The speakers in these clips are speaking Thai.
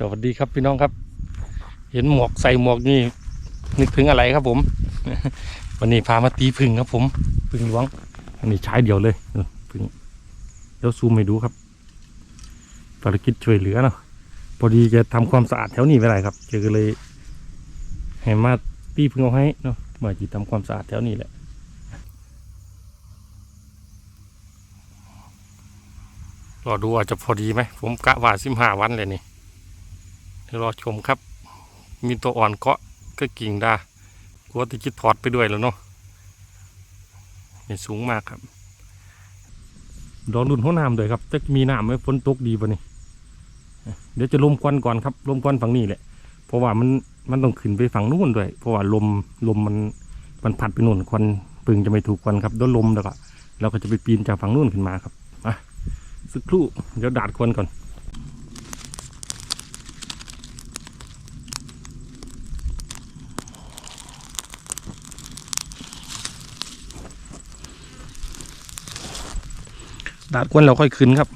สวัสดีครับพี่น้องครับ เห็นหมวกใส่หมวกนี่ นึกถึงอะไรครับผม วันนี้พามาตีพึ่งครับผมพึ่งหลวง อันนี้ใช้เดียวเลยเออพึ่งเดี๋ยวซูมให้ดูครับภารกิจช่วยเหลือเนาะพอดีแกทำความสะอาดแถวนี้ไม่ได้ครับแกก็เลยให้มาตีพึ่งเอาให้เนาะมาจีทำความสะอาดแถวนี้แหละรอดูว่าจะพอดีไหม ผมกะว่าสิบห้าวันเลยนี่ เดี๋ยวรอชมครับ มีตัวอ่อนเกาะก็กิ่งดากลัวติคิดถอดไปด้วยแล้วเนาะนี่สูงมากครับ ดอกรุ่นหัวน้ำเลยครับจะมีน้ำไหมฝนตกดีป่ะนี่เดี๋ยวจะลมควันก่อนครับลมควันฝั่งนี้แหละ เพราะว่ามันมันต้องขึ้นไปฝั่งนู้นด้วย เพราะว่าลมลมมันมันพัดไปนู่นควันปึงจะไม่ถูกควันครับโดนลมแล้วก็เราก็จะไปปีนจากฝั่งนู้นขึ้นมาครับสักครู่เดี๋ยวดาดควันก่อน ดาดควนเราค่อยขึ้นครับ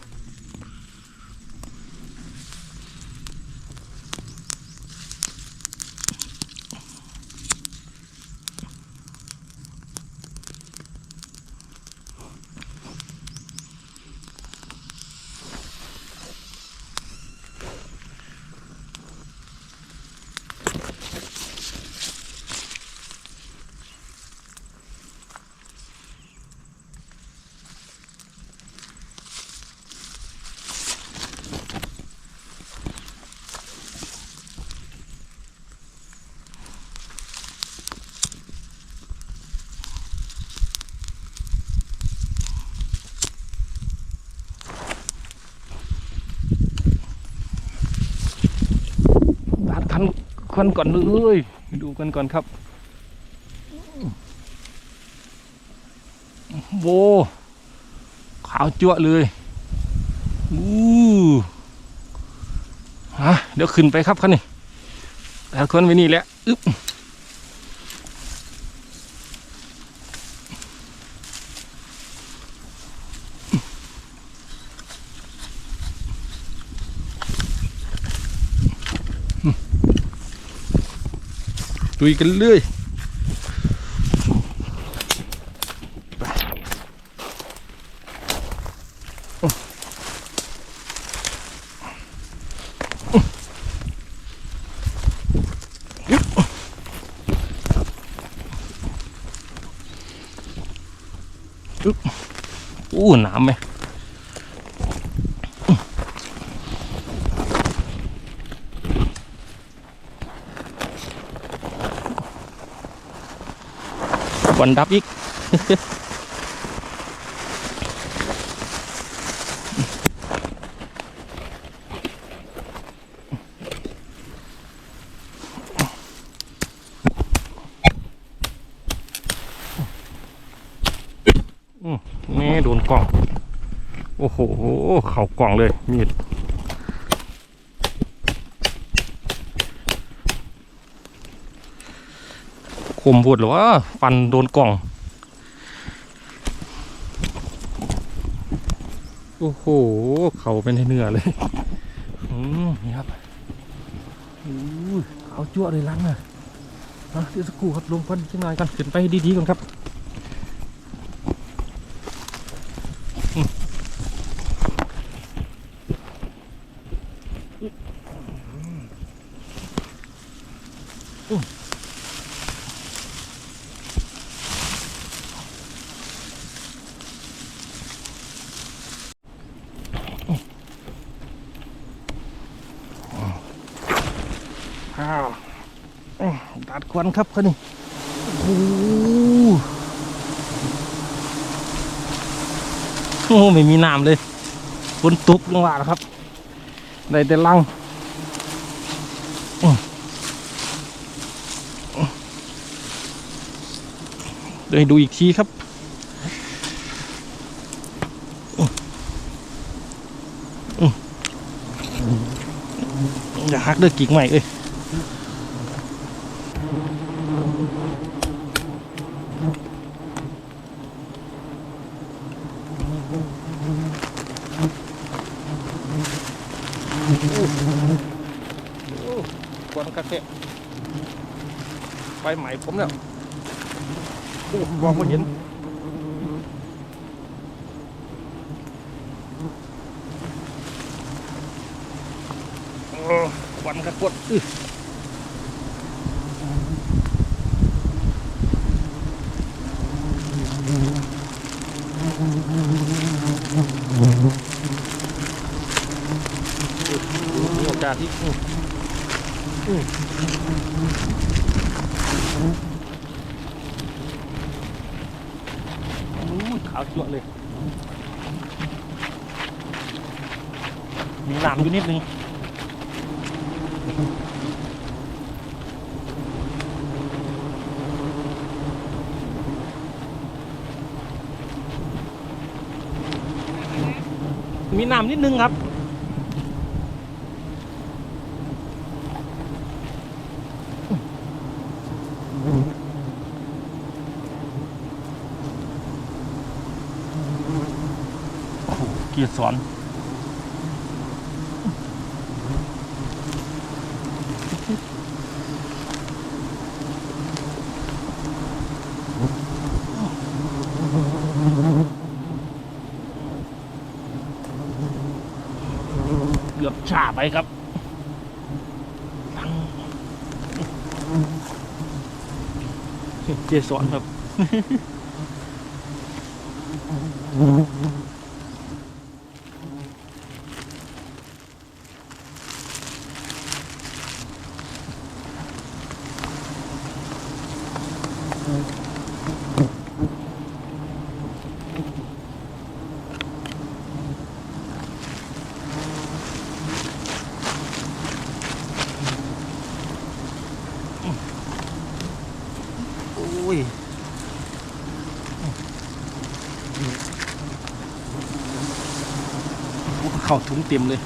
ดาดคั กันก่อนเลยดูกันก่อนครับโบขาวจั่วเลยอู้ฮะเดี๋ยวขึ้นไปครับคันนี้แต่ควันไปนี่แหละอึ๊บ ดุยกันเรื่อยอู้น้ำไหม วันดับอีก นี่โดนกล่อง โอ้โห เข่ากล่องเลยมีด คมพูดหรือว่าฟันโดนกล่องโอ้โห เขาเป็นเนื้อเลยอืมนี่ครับอู้เอาจั่วเลยลังอะนะเดี๋ยวสักครู่ครับลงพันชิ้นหน่อยกันขึ้นไปดีๆก่อนครับาวตัดควันครับคันนี้โอ้โหไม่มีน้ำเลยฝนตกลงว่าแล้วครับ ได้แต่ลังเดี๋ยวดูอีกทีครับอย่าหักเด้อกิ่งใหม่เอ้ย ควนกระเทะไปใหม่ผมแล้วโอ้มองไม่เห็นโอ้ควันกระกดอื้อมีโอกาที่อืออขาวจั่วเลยมีหนามอยู่นิดนึงมีน้ำนิดนึงครับ โอ้โหเกียร์สอนเกือบฉาไปครับปังเจสอนครับ อ้ยเข้าถุงเต็มเลย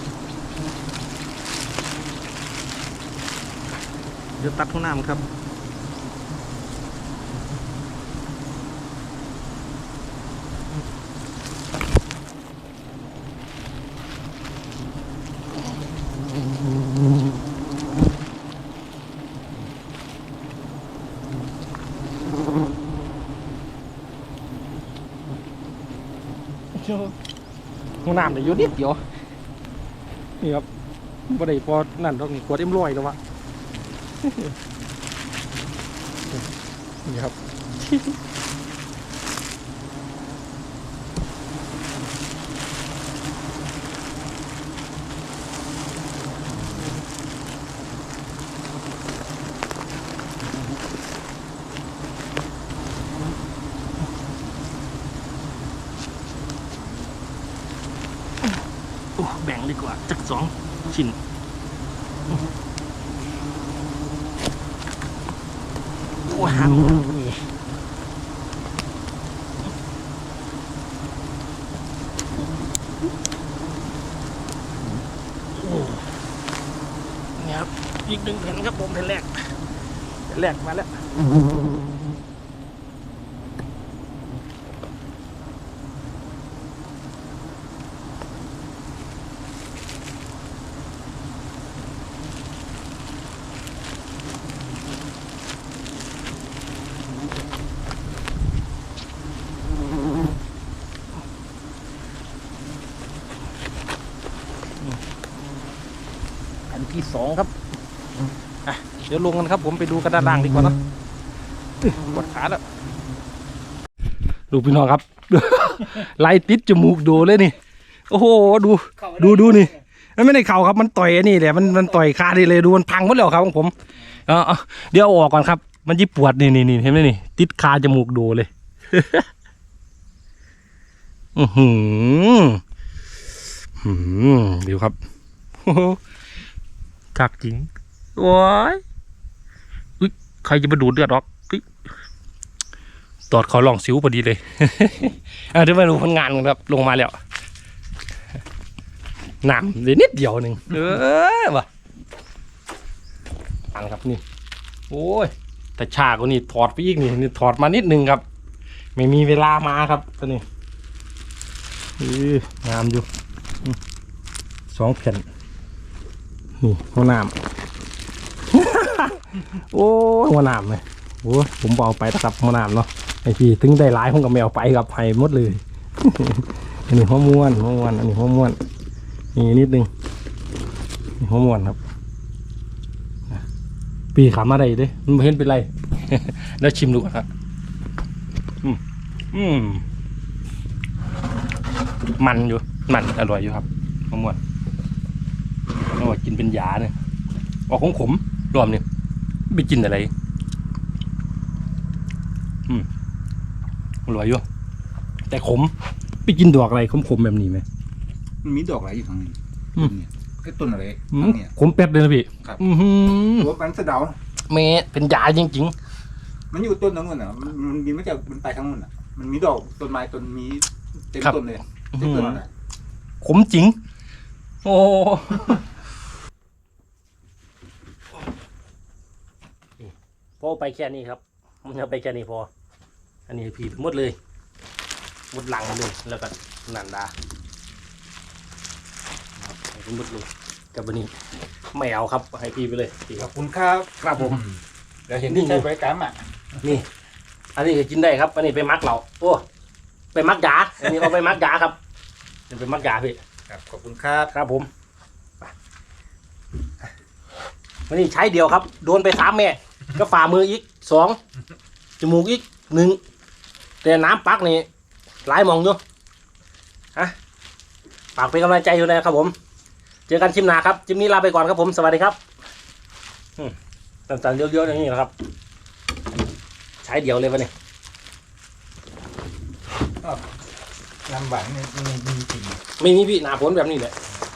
เดี๋ยวตัดข้างหน้ามันครับ ห้องน้ำเนี่ยอยู่นิดเดียวนี่ครับบ่ได้พอนั่นดอกนี่ขวดเอ็มลอยแล้ววะนี่ครับ ดีกว่าจักสองชิ้นโอ้างนี่ครับอีกหนึ่งแผ่นครับผมแผ่นแรกแผ่นแรกมาแล้ว สองครับอะเดี๋ยวลงกันครับ ผมไปดูกันด้านล่างดีกว่านะปวดขาแล้วดูพี่น้องครับ ไล่ติดจมูกโดเลยนี่ โอ้โหดูดูดูนี่มันไม่ได้เข่าครับมันต่อยนี่แหละมันมันต่อยคาดีเลยดูมันพังหมดแล้วครับของผมเออเดี๋ยวออกก่อนครับ มันจะปวดนี่นี่นี่เห็นไหมนี่ ติดคาจมูกโดเลยอือหือหือดูครับ กักจริงว้ายอุ๊ยใครจะมาดูดเลือดออกอุ๊ยตอดเขาลองสิวพอดีเลยอะเดี๋ยวมาดูผลงานกันครับ ลงมาแล้วน้ำเหลยนิดเดียวหนึ่งเออวะอังครับนี่ โอ้ย แต่ฉากกว่านี่ถอดไปอีกนี่นี่ถอดมานิดนึงครับ ไม่มีเวลามาครับตัวนี้งามอยู่สองแผ่น นี่ห้องน้โอ้หัวหนามเลยโอ้ผมบเอกไปนะครับหัวหนามเนาะไอพี่ถึงได้ร้ายผมกับแมวไปกับไผ่หมดเลย อันนี้หัวม้วนหัวม้วนอันนี้หัวม้วนนี่นิดนึงนี่หัวม้วนครับปีขามาได้ด้มันเห็นเป็นไร แล้วชิมดูก่อนครับอืมอืมมันอยู่ มันอร่อยอยู่ครับหัวม้วน เอาไว้กินเป็นยาเนี่ยออกของขมรวมเนี่ยไปกินอะไร อืมอร่อยอยู่แต่ขม ไปกินดอกอะไรขมๆแบบนี้ไหมมันมีดอกอะไรอยู่ข้างในอืมเนี่ยก็ต้นอะไรอืมข้างเนี่ยขมเป็ดเลยนะพี่ครับอือหือตัวมันสะเดาเมเป็นยาจริงมันอยู่ต้นนั้นน่ะ มันมันมีมาจากมันไปทางนู้นอะ มันมีดอกต้นไม้ต้นมีเต็มต้นเลยๆเต็มต้นเลยขมจริง โอ้ พอไปแค่นี้ครับมันจะไปแค่นี้พอ อันนี้ผีหมดเลยหมดหลังเลยแล้วก็นันดาครับให้หมดเลยกับวันนี้ไม่เอาครับให้พี่ไปเลยพี่ขคอรับบคุณครับครับผม เดี๋ยวเห็นที่ใช้บริการอะนี่ อันนี้ก็กินได้ครับ อันนี้ไปมักเหล่าโอ้ไปมักยาอันนี้เอาไปมักยาครับเป็นไปมักยาพี่ ครับขอบคุณครับครับผมไปวันนี้ใช้เดียวครับ โดนไปสามแม่ ก็ฝ่ามืออีกสองจมูกอีกหนึ่งแต่น้ำปักนี่หลายหมองอยู่ฮะฝากเป็นกำลังใจอยู่นะครับผม เจอกันชิมหนาครับจิมนี้ลาไปก่อนครับผมสวัสดีครับอืมตันๆเยอะๆอย่างนี้นะครับ ใช้เดียวเลยวันนี้ลำหวานเนี่ยมีมีจริงไม่มีพี่หนาผลแบบนี้แหละค